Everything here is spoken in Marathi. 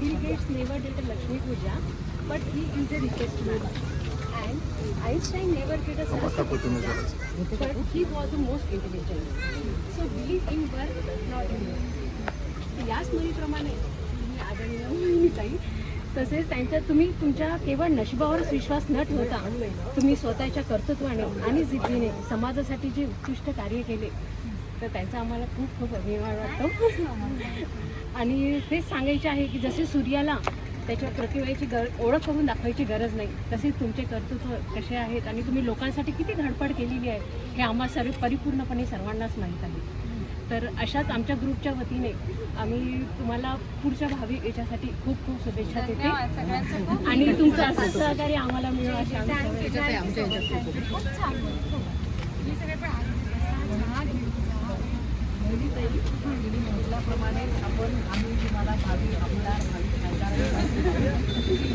Bill Gates never did Lakshmi Puja but he is a richest man and Einstein never did a Saraswati but he was a most intelligent so believe in work not in या स्मरीप्रमाणे मी आदरणीय तसेच त्यांच्या तुम्ही तुमच्या केवळ नशिबावरच विश्वास न ठेवता तुम्ही स्वतःच्या कर्तृत्वाने आणि जिद्दीने समाजासाठी जे उत्कृष्ट कार्य केले तर त्यांचा आम्हाला खूप खूप अभिमान वाटतो. आणि तेच सांगायचे आहे की जसे सूर्याला त्याच्या प्रतिभेची गर ओळख करून दाखवायची गरज नाही तसेच तुमचे कर्तृत्व कसे आहेत आणि तुम्ही लोकांसाठी किती धडपड केलेली आहे हे आम्हा सर्व परिपूर्णपणे सर्वांनाच माहीत आहे. तर अशाच आमच्या ग्रुपच्या वतीने आम्ही तुम्हाला पुढच्या भावी याच्यासाठी खूप खूप शुभेच्छा देते. आणि तुमचं असं सहकार्य आम्हाला मिळेल अशी थँक्यू शुभेच्छा. थँक्यू खूप छान मी सगळे पण आले चहा घेऊ चहा. प्रमाणे आपण आम्ही तुम्हाला भावी आमदार भावी खासदार